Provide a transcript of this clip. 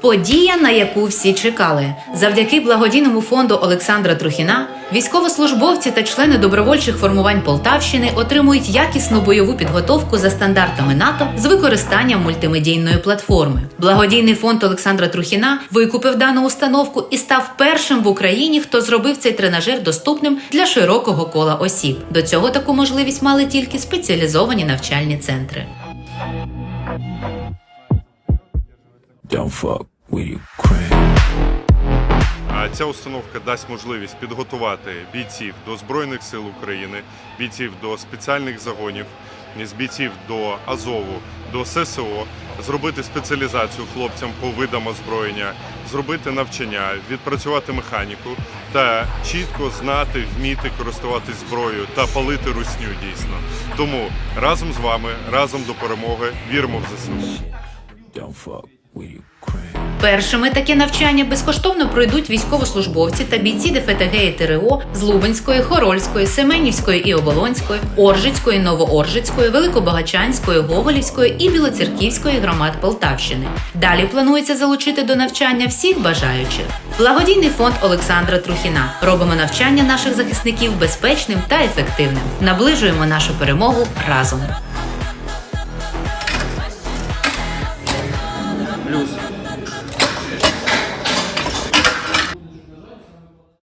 Подія, на яку всі чекали. Завдяки благодійному фонду Олександра Трухіна військовослужбовці та члени добровольчих формувань Полтавщини отримують якісну бойову підготовку за стандартами НАТО з використанням мультимедійної платформи. Благодійний фонд Олександра Трухіна викупив дану установку і став першим в Україні, хто зробив цей тренажер доступним для широкого кола осіб. До цього таку можливість мали тільки спеціалізовані навчальні центри. Don't fuck with Ukraine. Ця установка дасть можливість підготувати бійців до Збройних сил України, бійців до спеціальних загонів, з бійців до Азову, до ССО, зробити спеціалізацію хлопцям по видам озброєння, зробити навчання, відпрацювати механіку та чітко знати, вміти користуватись зброєю та палити русню дійсно. Тому разом з вами, разом до перемоги, віримо в ЗСУ. Першими таке навчання безкоштовно пройдуть військовослужбовці та бійці ДФТГ і ТРО з Лубенської, Хорольської, Семенівської і Оболонської, Оржицької, Новооржицької, Великобагачанської, Гоголівської і Білоцерківської громад Полтавщини. Далі планується залучити до навчання всіх бажаючих. Благодійний фонд Олександра Трухіна. Робимо навчання наших захисників безпечним та ефективним. Наближуємо нашу перемогу разом. Плюс.